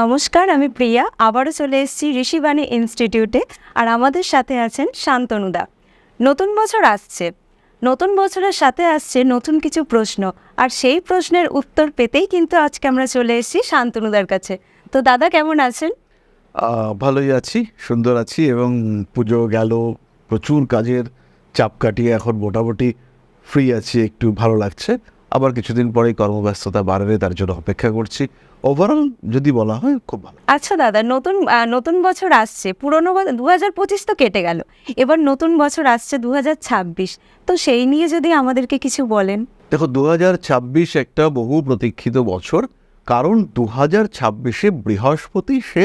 নমস্কার, আমি প্রিয়া। আবারও চলে এসেছি ঋষিবাণী ইনস্টিটিউটে আর আমাদের সাথে আছেন শান্তনুদা নতুন বছর আসছে। নতুন বছরের সাথে আসছে নতুন কিছু প্রশ্ন আর সেই প্রশ্নের উত্তর পেতেই কিন্তু আজকে আমরা চলে এসেছি শান্তনুদার কাছে। তো দাদা, কেমন আছেন? ভালোই আছি, সুন্দর আছি এবং পুজো গেল, প্রচুর কাজের চাপ কাটিয়ে এখন মোটামুটি ফ্রি আছি, একটু ভালো লাগছে। আবার কিছুদিন পরেই কর্মব্যস্ততা বাড়বে তার জন্য অপেক্ষা করছি। ওভারঅল যদি বলা হয় খুব ভালো। আচ্ছা দাদা নতুন নতুন বছর আসছে। পুরনো দু হাজার পঁচিশ তো কেটে গেল। এবার নতুন বছর আসছে দু হাজার ছাব্বিশ। তো সেই নিয়ে যদি আমাদেরকে কিছু বলেন। দেখো দু হাজার ছাব্বিশ একটা বহু প্রতীক্ষিত বছর। কারণ দু হাজার ছাব্বিশে বৃহস্পতি সে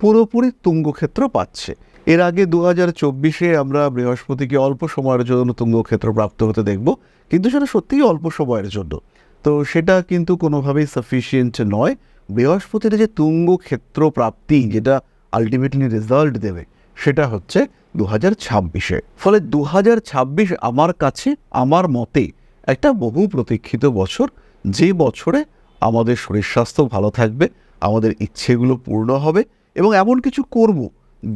পুরোপুরি তুঙ্গক্ষেত্র পাচ্ছে। এর আগে দু হাজার চব্বিশে আমরা বৃহস্পতিকে অল্প সময়ের জন্য তুঙ্গক্ষেত্র প্রাপ্ত হতে দেখব, কিন্তু সেটা সত্যিই অল্প সময়ের জন্য। তো সেটা কিন্তু কোনোভাবেই সাফিসিয়েন্ট নয়। বৃহস্পতির যে তুঙ্গক্ষেত্র প্রাপ্তি, যেটা আলটিমেটলি রেজাল্ট দেবে, সেটা হচ্ছে দু হাজার ছাব্বিশে। ফলে দু হাজার ছাব্বিশ আমার কাছে, আমার মতে একটা বহু প্রতীক্ষিত বছর। যে বছরে আমাদের শরীর স্বাস্থ্য ভালো থাকবে, আমাদের ইচ্ছেগুলো পূর্ণ হবে, এবং এমন কিছু করব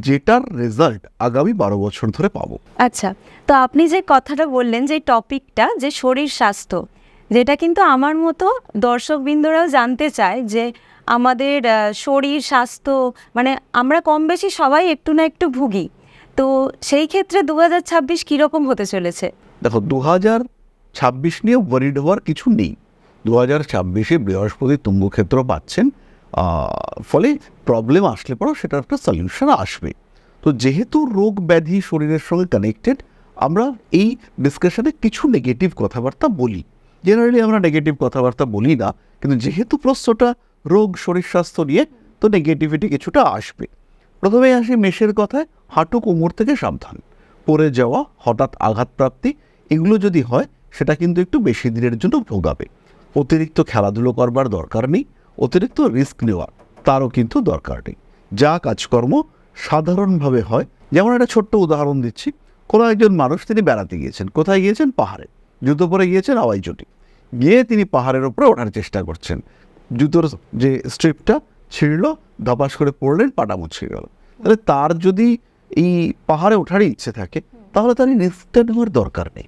যেটার রেজাল্ট আগামী বারো বছর ধরে পাবো। আচ্ছা তো আপনি যে কথাটা বললেন যে টপিকটা যে শরীর স্বাস্থ্য যেটা কিন্তু আমার মতো দর্শকবৃন্দরাও জানতে চায় যে আমাদের শরীর স্বাস্থ্য মানে আমরা কম বেশি সবাই একটু না একটু ভুগি। তো সেই ক্ষেত্রে দু হাজার ছাব্বিশ কীরকম হতে চলেছে? দেখো দু হাজার ছাব্বিশ নিয়ে ওয়ারিড হওয়ার কিছু নেই। দু হাজার ছাব্বিশে বৃহস্পতি তুঙ্গক্ষেত্র পাচ্ছেন ফলে প্রবলেম আসলে পরেও সেটার একটা সলিউশন আসবে। তো যেহেতু রোগ ব্যাধি শরীরের সঙ্গে কানেক্টেড আমরা এই ডিসকাশনে কিছু নেগেটিভ কথাবার্তা বলি। জেনারেলি আমরা নেগেটিভ কথাবার্তা বলি না, কিন্তু যেহেতু প্রশ্নটা রোগ, শরীর স্বাস্থ্য নিয়ে, তো নেগেটিভিটি কিছুটা আসবে। প্রথমেই আসি মেষের কথায় হাঁটু কোমর থেকে সাবধান। পড়ে যাওয়া, হঠাৎ আঘাতপ্রাপ্তি, এগুলো যদি হয়, সেটা কিন্তু একটু বেশি দিনের জন্য ভোগাবে। অতিরিক্ত খেলাধুলো করবার দরকার নেই। অতিরিক্ত রিস্ক নেওয়ার তারও কিন্তু দরকার নেই। যা কাজকর্ম সাধারণভাবে হয়। যেমন একটা ছোট্ট উদাহরণ দিচ্ছি। কোনো একজন মানুষ তিনি বেড়াতে গিয়েছেন। কোথায় গিয়েছেন? পাহাড়ে। জুতো পরে গিয়েছেন হাওয়াই চটি। গিয়ে তিনি পাহাড়ের ওপরে ওঠার চেষ্টা করছেন। জুতোর যে স্ট্রিপটা ছিঁড়ল ধপাস করে পড়লেন পাটা মুছে গেল। তাহলে তার যদি এই পাহাড়ে ওঠারই ইচ্ছে থাকে তাহলে তার এই রিস্কটা নেওয়ার দরকার নেই।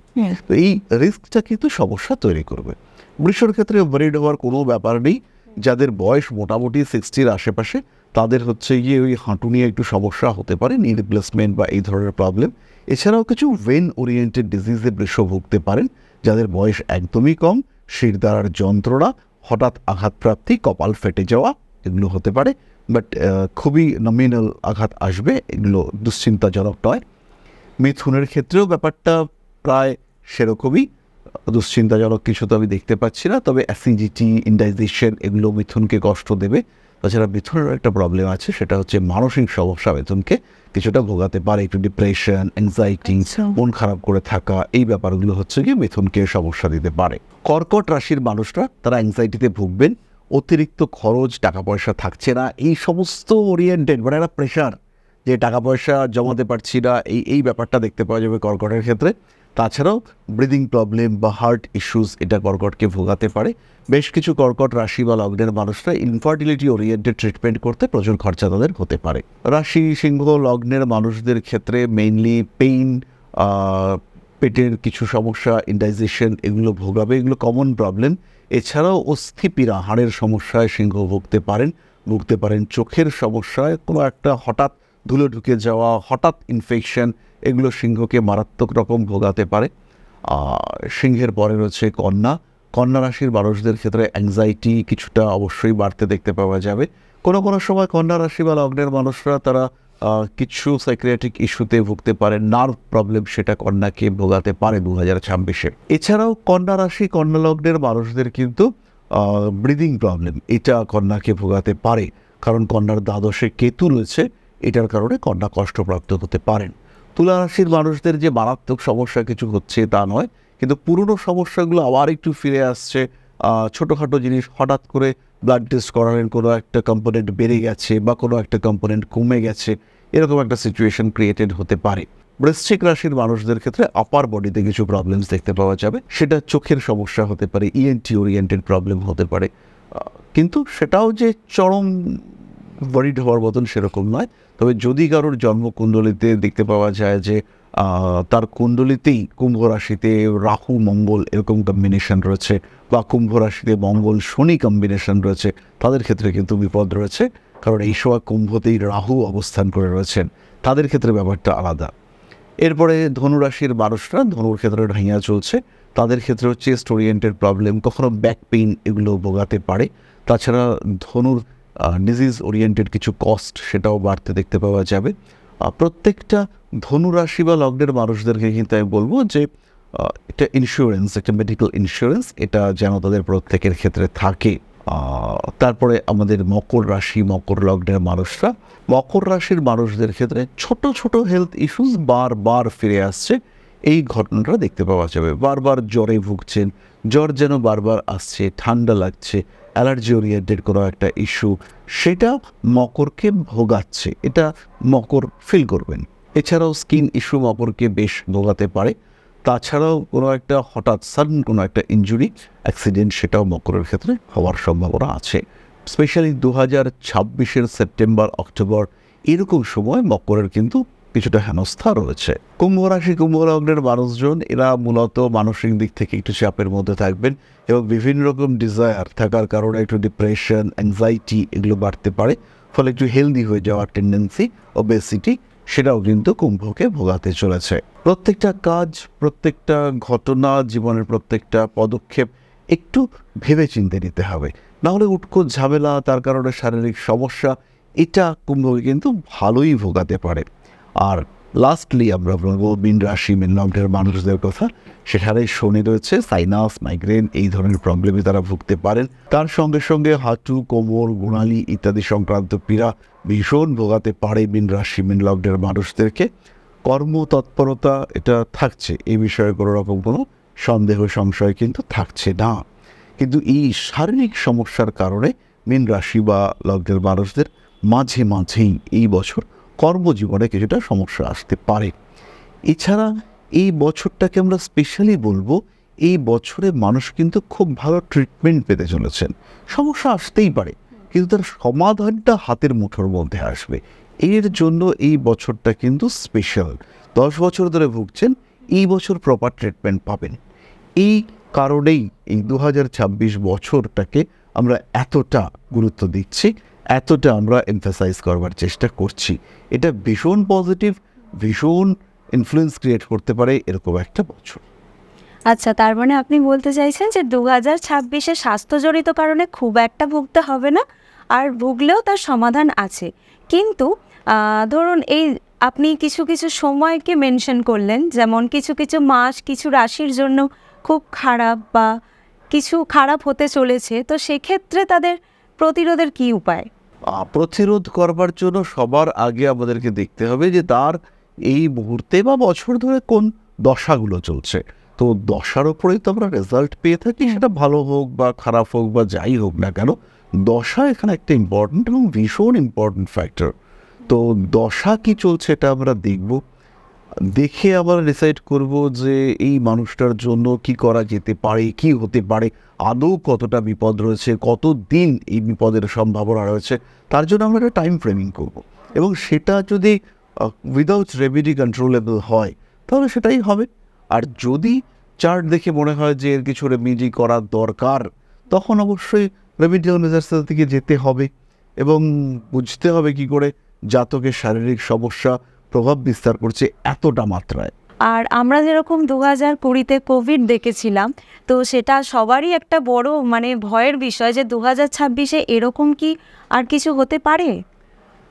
তো এই রিস্কটা কিন্তু সমস্যা তৈরি করবে। বৃষর ক্ষেত্রে ওয়ারিড হওয়ার কোনো ব্যাপার নেই। যাদের বয়স মোটামুটি সিক্সটির আশেপাশে, তাদের হচ্ছে গিয়ে ওই হাঁটু নিয়ে একটু সমস্যা হতে পারে নি রিপ্লেসমেন্ট বা এই ধরনের প্রবলেম এছাড়াও কিছু ওয়েন ওরিয়েন্টেড ডিজিজে বৃষ ভুগতে পারেন, যাদের বয়স একদমই কম শিরদাঁড়ার যন্ত্রণা, হঠাৎ আঘাতপ্রাপ্তি, কপাল ফেটে যাওয়া, এগুলো হতে পারে। বাট খুবই নমিনাল আঘাত আসবে, এগুলো দুশ্চিন্তাজনক নয়। মিথুনের ক্ষেত্রেও ব্যাপারটা প্রায় সেরকমই। দুশ্চিন্তাজনক কিছু তো আমি দেখতে পাচ্ছি না তবে অ্যাসিডিটি ইন্ডাইজেশন এগুলো মিথুনকে কষ্ট দেবে। তাছাড়া মিথুনের একটা প্রবলেম আছে সেটা হচ্ছে মানসিক সমস্যা মিথুনকে কিছুটা ভোগাতে পারে একটু ডিপ্রেশন অ্যাংজাইটি আচ্ছা। মন খারাপ করে থাকা এই ব্যাপারগুলো হচ্ছে গিয়ে মিথুনকে সমস্যা দিতে পারে। কর্কট রাশির মানুষরা তারা অ্যাংজাইটিতে ভুগবেন অতিরিক্ত খরচ টাকা পয়সা থাকছে না এই সমস্ত ওরিয়েন্টেড মানে একটা প্রেশার যে টাকা পয়সা জমাতে পারছি না এই এই ব্যাপারটা দেখতে পাওয়া যাবে কর্কটের ক্ষেত্রে। তাছাড়াও ব্রিদিং প্রবলেম বা হার্ট ইস্যুস এটা কর্কটকে ভোগাতে পারে। বেশ কিছু কর্কট রাশি বা লগ্নের মানুষরা ইনফার্টিলিটি ওরিয়েন্টেড ট্রিটমেন্ট করতে প্রচুর খরচা তাদের হতে পারে। রাশি, সিংহ, লগ্নের মানুষদের ক্ষেত্রে মেইনলি পেইন পেটের কিছু সমস্যা ইন্ডাইজেশন এগুলো ভোগাবে, এগুলো কমন প্রবলেম এছাড়াও অস্থিপীড়া, হাড়ের সমস্যায় সিংহ ভুগতে পারেন ভুগতে পারেন, চোখের সমস্যায় কোনো একটা হঠাৎ ধুলো ঢুকে যাওয়া, হঠাৎ ইনফেকশন এগুলো সিংহকে মারাত্মক রকম ভোগাতে পারে। সিংহের পরে রয়েছে কন্যা। কন্যা রাশির মানুষদের ক্ষেত্রে অ্যাংজাইটি কিছুটা অবশ্যই বাড়তে দেখতে পাওয়া যাবে। কোনো কোনো সময় কন্যা রাশি বা লগ্নের মানুষরা তারা কিছু সাইক্রিয়াটিক ইস্যুতে ভুগতে পারে। নার্ভ প্রবলেম সেটা কন্যাকে ভোগাতে পারে দু হাজার ছাব্বিশে। এছাড়াও কন্যা রাশি, কন্যা লগ্নের মানুষদের কিন্তু ব্রিদিং প্রবলেম এটা কন্যাকে ভোগাতে পারে। কারণ কন্যার দ্বাদশে কেতু রয়েছে। এটার কারণে কন্যা কষ্টপ্রাপ্ত হতে পারেন। তুলা রাশির মানুষদের যে মারাত্মক সমস্যা কিছু হচ্ছে তা নয়, কিন্তু পুরনো সমস্যাগুলো আবার একটু ফিরে আসছে। ছোটোখাটো জিনিস হঠাৎ করে ব্লাড টেস্ট করালেন, কোনো একটা কম্পোনেন্ট বেড়ে গেছে বা কোনো একটা কম্পোনেন্ট কমে গেছে। এরকম একটা সিচুয়েশন ক্রিয়েটেড হতে পারে। বৃশ্চিক রাশির মানুষদের ক্ষেত্রে আপার বডিতে কিছু প্রবলেমস দেখতে পাওয়া যাবে। সেটা চোখের সমস্যা হতে পারে ইএনটি ওরিয়েন্টেড প্রবলেম হতে পারে। কিন্তু সেটাও যে চরম ওয়ারিড হওয়ার মতন সেরকম নয়। তবে যদি কারোর জন্মকুণ্ডলিতে দেখতে পাওয়া যায় যে তার কুণ্ডলিতেই কুম্ভ রাশিতে রাহু, মঙ্গল এরকম কম্বিনেশন রয়েছে বা কুম্ভ রাশিতে মঙ্গল, শনি কম্বিনেশন রয়েছে, তাদের ক্ষেত্রে কিন্তু বিপদ রয়েছে। কারণ এই সময় কুম্ভতেই রাহু অবস্থান করে রয়েছেন। তাদের ক্ষেত্রে ব্যাপারটা আলাদা। এরপরে ধনুরাশির মানুষরা, ধনুর ক্ষেত্রে ঢাইয়া চলছে। তাদের ক্ষেত্রে চেস্ট ওরিয়েন্টেড প্রবলেম কখনো ব্যাক পেইন এগুলো ভোগাতে পারে। তাছাড়া ধনুর ডিজিজ ওরিয়েন্টেড কিছু কস্ট সেটাও বাড়তে দেখতে পাওয়া যাবে। প্রত্যেকটা ধনুরাশি বা লগ্নের মানুষদেরকে কিন্তু আমি বলব যে এটা ইন্স্যুরেন্স একটা মেডিকেল ইন্স্যুরেন্স এটা যেন তাদের প্রত্যেকের ক্ষেত্রে থাকে। তারপরে আমাদের মকর রাশি, মকর লগ্নের মানুষরা, মকর রাশির মানুষদের ক্ষেত্রে ছোট ছোট হেলথ ইস্যুস বারবার ফিরে আসছে। এই ঘটনাটা দেখতে পাওয়া যাবে। বারবার জ্বরে ভুগছেন, জ্বর যেন বারবার আসছে, ঠান্ডা লাগছে, অ্যালার্জি ওরিয়েন্টেড কোনো একটা ইস্যু, সেটা মকরকে ভোগাচ্ছে। এটা মকর ফিল করবেন। এছাড়াও স্কিন ইস্যু মকরকে বেশ ভোগাতে পারে। তাছাড়াও কোনো একটা হঠাৎ সাডেন কোনো একটা ইঞ্জুরি অ্যাক্সিডেন্ট সেটাও মকরের ক্ষেত্রে হওয়ার সম্ভাবনা আছে। স্পেশালি দু হাজার ছাব্বিশের সেপ্টেম্বর, অক্টোবর, এরকম সময় মকরের কিন্তু কিছুটা হেনস্থা রয়েছে। কুম্ভ রাশি, কুম্ভ মানুষজন, এরা মূলত মানসিক দিক থেকে একটু চাপের মধ্যে থাকবেন এবং বিভিন্ন রকম ডিজায়ার থাকার কারণে একটু ডিপ্রেশন অ্যাংজাইটি এগুলো বাড়তে পারে। ফলে একটু হেলদি হয়ে যাওয়ার টেন্ডেন্সি ওবেসিটি সেটাও কিন্তু কুম্ভকে ভোগাতে চলেছে। প্রত্যেকটা কাজ, প্রত্যেকটা ঘটনা, জীবনের প্রত্যেকটা পদক্ষেপ একটু ভেবে চিন্তে নিতে হবে। নাহলে উটকো ঝামেলা, তার কারণে শারীরিক সমস্যা, এটা কুম্ভকে কিন্তু ভালোই ভোগাতে পারে। আর লাস্টলি আমরা বলব মিন রাশি, মিন লগ্নের মানুষদের কথা। সেখানে শনি রয়েছে সাইনাস মাইগ্রেন এই ধরনের প্রবলেমে তারা ভুগতে পারেন। তার সঙ্গে সঙ্গে হাঁটু, কোমর গোড়ালি ইত্যাদি সংক্রান্ত পীড়া ভীষণ ভোগাতে পারে মিন রাশি, মিন লগ্নের মানুষদেরকে। কর্মতৎপরতা, এটা থাকছে। এই বিষয়ে কোনো রকম কোনো সন্দেহ, সংশয় কিন্তু থাকছে না। কিন্তু এই শারীরিক সমস্যার কারণে মিন রাশি বা লগ্নের মানুষদের মাঝে মাঝেই এই বছর কর্মজীবনে কিছুটা সমস্যা আসতে পারে। এছাড়া এই বছরটাকে আমরা স্পেশালি বলব, এই বছরে মানুষ কিন্তু খুব ভালো ট্রিটমেন্ট পেতে চলেছেন। সমস্যা আসতেই পারে, কিন্তু তার সমাধানটা হাতের মুঠোর মধ্যে আসবে। এর জন্য এই বছরটা কিন্তু স্পেশাল দশ বছর ধরে ভুগছেন, এই বছর প্রপার ট্রিটমেন্ট পাবেন। এই কারণেই এই দু হাজার ছাব্বিশ বছরটাকে আমরা এতটা গুরুত্ব দিচ্ছি। এতটা আমরা এমফাসাইজ করবার চেষ্টা করছি। এটা ভীষণ পজিটিভ ভীষণ ইনফ্লুয়েন্স ক্রিয়েট করতে পারে এরকম একটা বছর। আচ্ছা তার মানে আপনি বলতে চাইছেন যে দু হাজার ছাব্বিশে স্বাস্থ্যজনিত কারণে খুব একটা ভুগতে হবে না, আর ভুগলেও তার সমাধান আছে। কিন্তু ধরুন এই আপনি কিছু কিছু সময়কে মেনশন করলেন, যেমন কিছু কিছু মাস, কিছু রাশির জন্য খুব খারাপ বা কিছু খারাপ হতে চলেছে, তো সেক্ষেত্রে তাদের প্রতিরোধের কী উপায়? প্রতিরোধ করবার জন্য সবার আগে আমাদেরকে দেখতে হবে যে তার এই মুহূর্তে বা বছর ধরে কোন দশাগুলো চলছে। তো দশার ওপরেই তো আমরা রেজাল্ট পেয়ে থাকি সেটা ভালো হোক বা খারাপ হোক বা যাই হোক না কেন দশা এখানে একটা ইম্পর্ট্যান্ট এবং ভীষণ ইম্পর্ট্যান্ট ফ্যাক্টর তো দশা কি চলছে এটা আমরা দেখব। দেখে আবার ডিসাইড করব যে এই মানুষটার জন্য কি করা যেতে পারে, কি হতে পারে, আদৌ কতটা বিপদ রয়েছে কত দিন এই বিপদের সম্ভাবনা রয়েছে, তার জন্য আমরা একটা টাইম ফ্রেমিং করব। এবং সেটা যদি উইদাউট রেমেডি কন্ট্রোলেবল হয়, তাহলে সেটাই হবে। আর যদি চার্ট দেখে মনে হয় যে এর কিছু রেমেডি করার দরকার, তখন অবশ্যই রেমিডিয়াল মেজার্সের দিকে যেতে হবে এবং বুঝতে হবে কি করে জাতকের শারীরিক সমস্যা প্রভাব বিস্তার করছে এতটা মাত্রায়। আর আমরা যেরকম দু হাজার কুড়িতে কোভিড দেখেছিলাম তো সেটা সবারই একটা বড় মানে ভয়ের বিষয় যে দু হাজার ছাব্বিশে এরকম কি আর কিছু হতে পারে?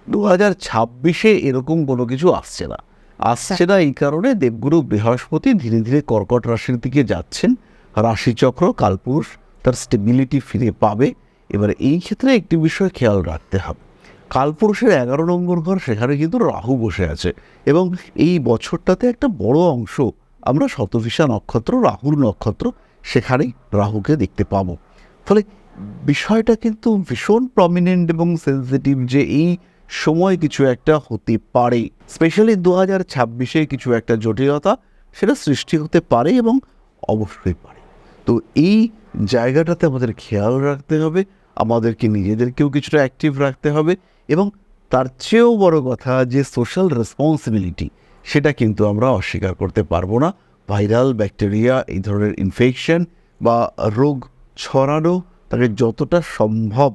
দু হাজার ছাব্বিশে এরকম কোনো কিছু আসছে না। আসছে না এই কারণে দেবগুরু বৃহস্পতি ধীরে ধীরে কর্কট রাশির দিকে যাচ্ছেন। রাশিচক্র কালপুরুষ তার স্টেবিলিটি ফিরে পাবে। এবার এই ক্ষেত্রে একটি বিষয় খেয়াল রাখতে হবে। কালপুরুষের এগারো নম্বর ঘর সেখানে কিন্তু রাহু বসে আছে। এবং এই বছরটাতে একটা বড় অংশ, আমরা শতভিসা নক্ষত্র, রাহুর নক্ষত্র, সেখানেই রাহুকে দেখতে পাবো। ফলে বিষয়টা কিন্তু ভীষণ প্রমিনেন্ট এবং সেন্সিটিভ যে এই সময় কিছু একটা হতে পারে। স্পেশালি দু হাজার ছাব্বিশে কিছু একটা জটিলতা সেটা সৃষ্টি হতে পারে এবং অবশ্যই পারে। তো এই জায়গাটাতে আমাদের খেয়াল রাখতে হবে, আমাদেরকে নিজেদেরকেও কিছুটা অ্যাক্টিভ রাখতে হবে এবং তার চেয়েও বড় কথা যে সোশ্যাল রেসপন্সিবিলিটি সেটা কিন্তু আমরা অস্বীকার করতে পারব না। ভাইরাল ব্যাকটেরিয়া, এই ধরনের ইনফেকশন বা রোগ ছড়ানো তাকে যতটা সম্ভব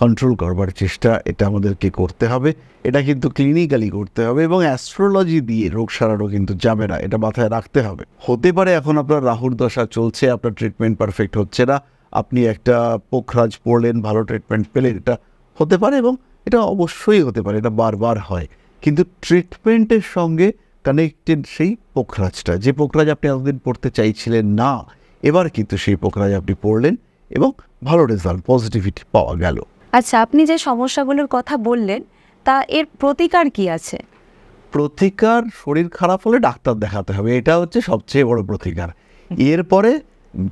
কন্ট্রোল করবার চেষ্টা এটা আমাদেরকে করতে হবে। এটা কিন্তু ক্লিনিক্যালি করতে হবে এবং অ্যাস্ট্রোলজি দিয়ে রোগ সারানো কিন্তু যাবে না, এটা মাথায় রাখতে হবে। হতে পারে এখন আপনার রাহুর দশা চলছে, আপনার ট্রিটমেন্ট পারফেক্ট হচ্ছে না, আপনি একটা পোখরাজ পড়লেন, ভালো ট্রিটমেন্ট পেলেন, এটা হতে পারে এবং এটা অবশ্যই হতে পারে এটা বারবার হয়। কিন্তু ট্রিটমেন্টের সঙ্গে কানেক্টেড সেই পোখরাজটা যে পোখরাজ আপনি এতদিন পড়তে চাইছিলেন না এবার কিন্তু সেই পোখরাজ আপনি পড়লেন এবং ভালো রেজাল্ট পজিটিভিটি পাওয়া গেল। আচ্ছা আপনি যে সমস্যাগুলোর কথা বললেন তা এর প্রতিকার কি আছে? প্রতিকার শরীর খারাপ হলে ডাক্তার দেখাতে হবে এটা হচ্ছে সবচেয়ে বড় প্রতিকার। এরপরে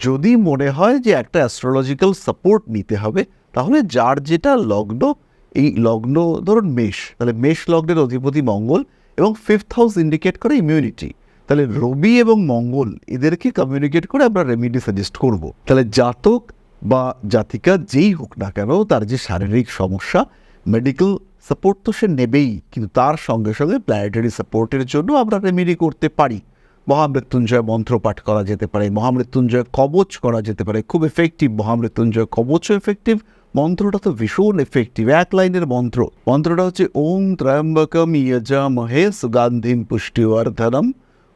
যদি মনে হয় যে একটা অ্যাস্ট্রোলজিক্যাল সাপোর্ট নিতে হবে তাহলে যার যেটা লগ্ন এই লগ্ন, ধরুন মেষ, তাহলে মেষ লগ্নের অধিপতি মঙ্গল এবং ফিফথ হাউস ইন্ডিকেট করে ইমিউনিটি তাহলে রবি এবং মঙ্গল, এদেরকে কমিউনিকেট করে আমরা রেমিডি সাজেস্ট করব। তাহলে জাতক বা জাতিকা যেই হোক না কেন, তার যে শারীরিক সমস্যা মেডিকেল সাপোর্ট তো সে নেবেই, কিন্তু তার সঙ্গে সঙ্গে প্ল্যানেটারি সাপোর্টের জন্য আমরা রেমিডি করতে পারি। মহামৃত্যুঞ্জয় মন্ত্র পাঠ করা যেতে পারে, মহামৃত্যুঞ্জয় কবচ করা যেতে পারে, খুব এফেক্টিভ মহামৃত্যুঞ্জয় কবচও এফেক্টিভ মন্ত্রটা তো ভীষণ এফেক্টিভ এক লাইনের মন্ত্র। মন্ত্রটা হচ্ছে ওম ত্রয়ম্বকম ইয়জামহে সুগান্ধিম পুষ্টিবর্ধনম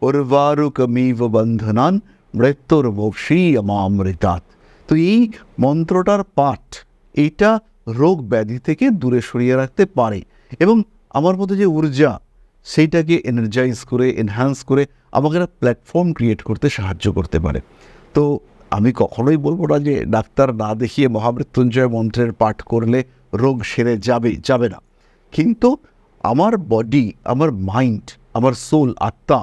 উর্বারুকমিব বন্ধনান মৃত্যুর মোক্ষী অমামৃতাৎ তো এই মন্ত্রটার পাঠ, এটা রোগ ব্যাধি থেকে দূরে সরিয়ে রাখতে পারে। এবং আমার মধ্যে যে ঊর্জা, সেইটাকে এনার্জাইজ করে এনহ্যান্স করে আমাকে একটা প্ল্যাটফর্ম ক্রিয়েট করতে সাহায্য করতে পারে। তো আমি কখনোই বলব না যে ডাক্তার না দেখিয়ে মহামৃত্যুঞ্জয় মন্ত্রের পাঠ করলে রোগ সেরে যাবে যাবে না। কিন্তু আমার বডি আমার মাইন্ড আমার সোল আত্মা,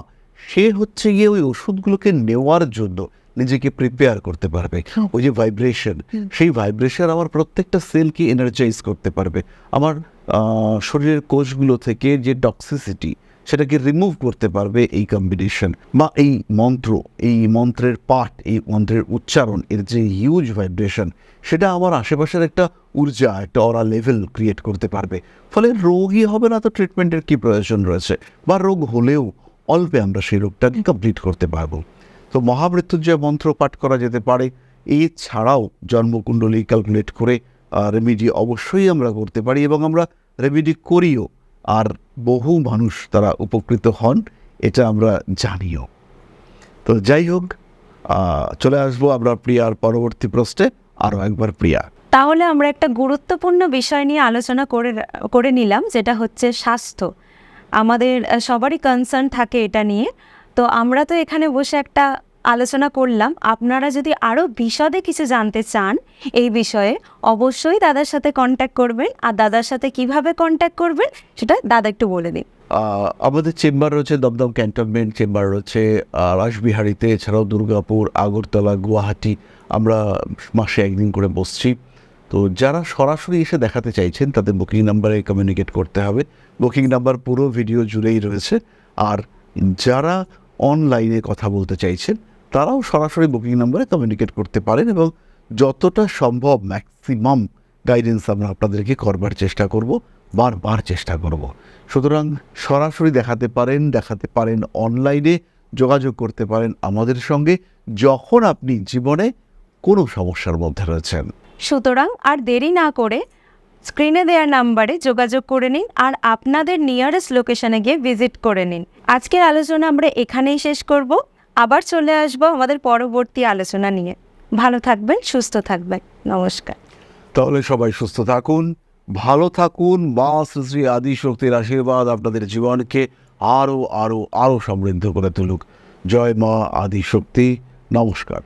সে হচ্ছে গিয়ে ওই ওষুধগুলোকে নেওয়ার জন্য নিজেকে প্রিপেয়ার করতে পারবে। ওই যে ভাইব্রেশন সেই ভাইব্রেশন আমার প্রত্যেকটা সেলকে এনার্জাইজ করতে পারবে। আমার শরীরের কোষগুলো থেকে যে টক্সিসিটি সেটাকে রিমুভ করতে পারবে এই কম্বিনেশন বা এই মন্ত্র, এই মন্ত্রের পাঠ, এই মন্ত্রের উচ্চারণ, এর যে হিউজ ভাইব্রেশন সেটা আমার আশেপাশের একটা ঊর্জা, একটা অরা লেভেল ক্রিয়েট করতে পারবে। ফলে রোগই হবে না তো ট্রিটমেন্টের কি প্রয়োজন রয়েছে? বা রোগ হলেও অল্পে আমরা সেই রোগটাকে কমপ্লিট করতে পারব। তো মহামৃত্যুঞ্জয় মন্ত্র পাঠ করা যেতে পারে, এছাড়াও জন্মকুণ্ডলী ক্যালকুলেট করে রেমিডি অবশ্যই আমরা করতে পারি এবং আমরা রেমিডি করিও। আর বহু মানুষ তারা উপকৃত হন, এটা আমরা জানিও। তো যাই হোক চলে আসব আমরা প্রিয়ার পরবর্তী প্রশ্নে আরও একবার প্রিয়া। তাহলে আমরা একটা গুরুত্বপূর্ণ বিষয় নিয়ে আলোচনা করে করে নিলাম, যেটা হচ্ছে স্বাস্থ্য। আমাদের সবারই কনসার্ন থাকে এটা নিয়ে। তো আমরা তো এখানে বসে একটা আলোচনা করলাম। আপনারা যদি আরও বিশদে কিছু জানতে চান এই বিষয়ে, অবশ্যই দাদার সাথে কন্ট্যাক্ট করবেন। আর দাদার সাথে কীভাবে কন্ট্যাক্ট করবেন, সেটা দাদা একটু বলে দিন। আমাদের চেম্বার রয়েছে দমদম ক্যান্টনমেন্ট চেম্বার রয়েছে রাসবিহারীতে, এছাড়াও দুর্গাপুর, আগরতলা, গুয়াহাটি। আমরা মাসে একদিন করে বসছি। তো যারা সরাসরি এসে দেখাতে চাইছেন, তাদের বুকিং নাম্বারে কমিউনিকেট করতে হবে। বুকিং নাম্বার পুরো ভিডিও জুড়েই রয়েছে। আর যারা অনলাইনে কথা বলতে চাইছেন, তারাও সরাসরি বুকিং নাম্বারে কমিউনিকেট করতে পারেন এবং যতটা সম্ভব ম্যাক্সিমাম গাইডেন্স আমরা আপনাদেরকে করবার চেষ্টা করব, বারবার চেষ্টা করব। সুতরাং সরাসরি দেখাতে পারেন দেখাতে পারেন অনলাইনে যোগাযোগ করতে পারেন আমাদের সঙ্গে যখন আপনি জীবনে কোনো সমস্যার মধ্যে রয়েছেন। সুতরাং আর দেরি না করে স্ক্রিনে দেওয়া নাম্বারে যোগাযোগ করে নিন আর আপনাদের নিয়ারেস্ট লোকেশনে গিয়ে ভিজিট করে নিন। আজকের আলোচনা আমরা এখানেই শেষ করব। আবার চলে আসব আমাদের পরবর্তী আলোচনা নিয়ে। ভালো থাকবেন, সুস্থ থাকবেন। নমস্কার। তাহলে সবাই সুস্থ থাকুন, ভালো থাকুন, মা শ্রী আদি শক্তির আশীর্বাদ আপনাদের জীবনকে আরও আরও আরও সমৃদ্ধ করে তুলুক। জয় মা আদি শক্তি নমস্কার।